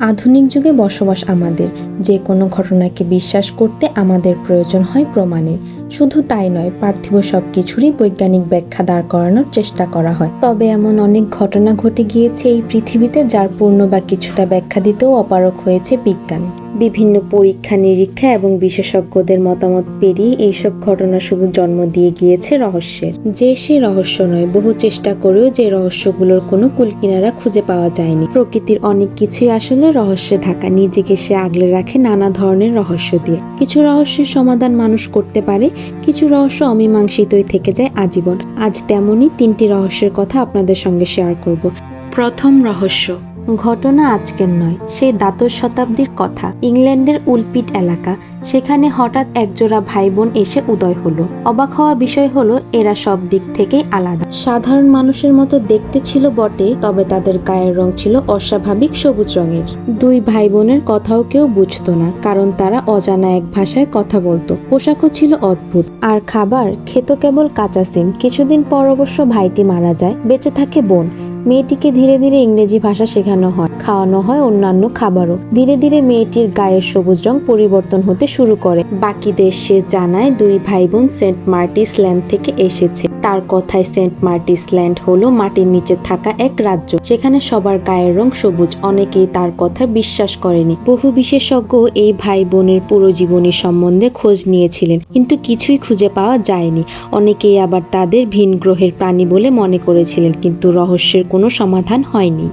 আধুনিক যুগে বসবাস আমাদের। যে কোনো ঘটনাকে বিশ্বাস করতে আমাদের প্রয়োজন হয় প্রমাণের। শুধু তাই নয়, পার্থিব সব কিছুরই বৈজ্ঞানিক ব্যাখ্যা দাঁড় করানোর চেষ্টা করা হয়। তবে এমন অনেক ঘটনা ঘটে গিয়েছে এই পৃথিবীতে যার পূর্ণ বা কিছুটা ব্যাখ্যা দিতেও অপারক হয়েছে বিজ্ঞান। বিভিন্ন পরীক্ষা, নিরীক্ষা এবং বিশেষজ্ঞদের মতামত পেরিয়ে এইসব ঘটনা শুধু জন্ম দিয়ে গিয়েছে রহস্যের। যে সে রহস্য নয়, বহু চেষ্টা করেও যে রহস্যগুলোর কোনো কুলকিনারা খুঁজে পাওয়া যায়নি। প্রকৃতির অনেক কিছুই আসলে রহস্যে ঢাকা, নিজেকে সে আগলে রাখে নানা ধরনের রহস্য দিয়ে। কিছু রহস্যের সমাধান মানুষ করতে পারে, কিছু রহস্য অমীমাংসিতই থেকে যায় আজীবন। আজ তেমনই তিনটি রহস্যের কথা আপনাদের সঙ্গে শেয়ার করব। প্রথম রহস্য ঘটনা আজকের নয়, সেই দ্বাদশ শতাব্দীর কথা। ইংল্যান্ডের উলপিট এলাকা, সেখানে হঠাৎ একজোড়া ভাই বোন এসে উদয় হলো। অবাক হওয়া বিষয় হলো, এরা সব দিক থেকেই আলাদা। সাধারণ মানুষের মতো দেখতে ছিল বটে, তবে তাদের গায়ের রং ছিল অস্বাভাবিক সবুজ রঙের। দুই ভাই বোনের কথাও কেউ বুঝতো না, কারণ তারা অজানা এক ভাষায় কথা বলতো। পোশাকও ছিল অদ্ভুত। আর খাবার, খেত কেবল কাঁচা সিম। কিছুদিন পর অবশ্য ভাইটি মারা যায়, বেঁচে থাকে বোন। মেয়েটিকে ধীরে ধীরে ইংরেজি ভাষা শেখানো হয়, খাওয়ানো হয় অন্যান্য খাবারও। ধীরে ধীরে মেয়েটির গায়ের সবুজ রং পরিবর্তন হতে শুরু করে। বাকিদের সে জানায় দুই ভাই বোন সেন্ট মার্টিস ল্যান্ড থেকে এসেছে। তার কথায় সেন্ট মার্টিস ল্যান্ড হলো মাটির নিচে থাকা এক রাজ্য। সেখানে সবার গায়ের রং সবুজ। অনেকেই তার কথা বিশ্বাস করেনি। বহু বিশেষজ্ঞ এই ভাই বোনের পুরো জীবনী সম্বন্ধে খোঁজ নিয়েছিলেন, কিন্তু কিছুই খুঁজে পাওয়া যায়নি। অনেকেই আবার তাদের ভিন গ্রহের প্রাণী বলে মনে করেছিলেন, কিন্তু রহস্যের কোনো সমাধান হয়নি।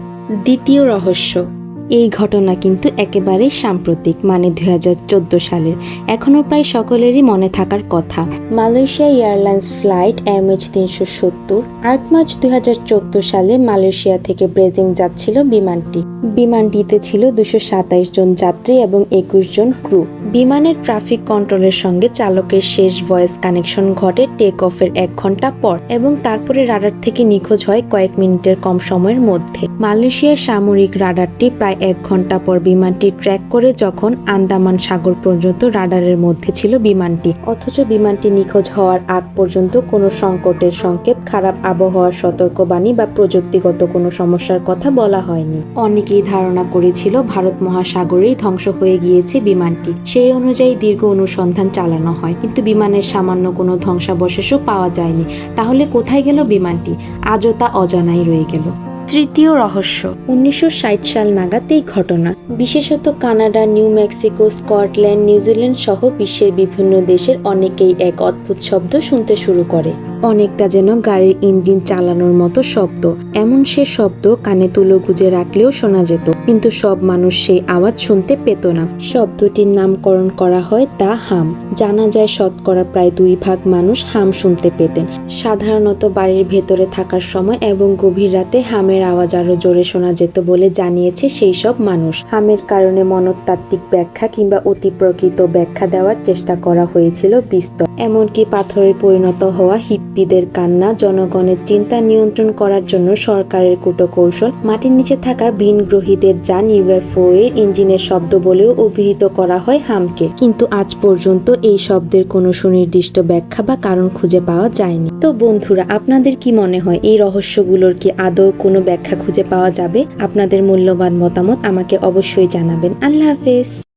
দ্বিতীয় রহস্য। এই ঘটনা কিন্তু একেবারেই সাম্প্রতিক মানে দুই হাজার চোদ্দ সালের। এখনও প্রায় সকলেরই মনে থাকার কথা। Malaysia airlines flight M H তিনশো সত্তর, আট মার্চ দুই হাজার চোদ্দ সালে মালয়েশিয়া থেকে ব্রেজিং যাচ্ছিল বিমানটি। বিমানটিতে ছিল দুশো সাতাইশ জন যাত্রী এবং একুশ জন ক্রু। বিমানের ট্রাফিক কন্ট্রোলের সঙ্গে চালকের শেষ ভয়েস কানেকশন ঘটে টেক অফের এক ঘণ্টা পর এবং তারপরে রাডার থেকে নিখোঁজ হয় কয়েক মিনিটের কম সময়ের মধ্যে। মালয়েশিয়ার সামরিক রাডারটি প্রায় এক ঘণ্টা পর বিমানটি ট্র্যাক করে যখন আন্দামান সাগর পর্যন্ত রাডারের মধ্যে ছিল বিমানটি। অথচ বিমানটি নিখোঁজ হওয়ার আগ পর্যন্ত কোনো সংকটের সংকেত, খারাপ আবহাওয়ার সতর্কবাণী বা প্রযুক্তিগত কোনো সমস্যার কথা বলা হয়নি। অনেকেই ধারণা করেছিল ভারত মহাসাগরেই ধ্বংস হয়ে গিয়েছে বিমানটি। সেই অনুযায়ী দীর্ঘ অনুসন্ধান চালানো হয়। কিন্তু বিমানের সামান্য কোনো ধ্বংসাবশেষও পাওয়া যায়নি। তাহলে কোথায় গেল বিমানটি? আজও তা অজানাই রয়ে গেল। তৃতীয় রহস্য। উনিশশো ষাট সাল নাগাদ এই ঘটনা। বিশেষত Canada New Mexico Scotland New Zealand সহ বিশ্বের বিভিন্ন দেশের অনেকেই এক অদ্ভুত শব্দ শুনতে শুরু করে। অনেকটা যেন গাড়ির ইঞ্জিন চালানোর মতো শব্দ। এমন সে শব্দ কানে তুলো গুজে রাখলেও শোনা যেত, কিন্তু সব মানুষ সেই আওয়াজ শুনতে পেত না। শব্দটির নামকরণ করা হয় তা হাম। জানা যায় শতকরা প্রায় দুই ভাগ মানুষ হাম শুনতে পেতেন। সাধারণত বাড়ির ভেতরে থাকার সময় এবং গভীর রাতে হামের আওয়াজ আরও জোরে শোনা যেত বলে জানিয়েছে সেই সব মানুষ। হামের কারণে মনস্তাত্ত্বিক ব্যাখ্যা কিংবা অতি প্রকৃত ব্যাখ্যা দেওয়ার চেষ্টা করা হয়েছিল বিস্তর। এমনকি পাথরে পরিণত হওয়া হিপ্পিদের কান্না, জনগণের চিন্তা নিয়ন্ত্রণ করার জন্য সরকারের কূটকৌশল, মাটির নিচে থাকা ভিন গ্রহীদের যান ইউএফও এর ইঞ্জিনের শব্দ বলেও অভিহিত করা হয় হামকে। কিন্তু আজ পর্যন্ত এই শব্দের কোনো সুনির্দিষ্ট ব্যাখ্যা বা কারণ খুঁজে পাওয়া যায়নি। তো বন্ধুরা, আপনাদের কি মনে হয়, এই রহস্যগুলোর কি আদৌ কোনো ব্যাখ্যা খুঁজে পাওয়া যাবে? আপনাদের মূল্যবান মতামত আমাকে অবশ্যই জানাবেন। আল্লাহ হাফেজ।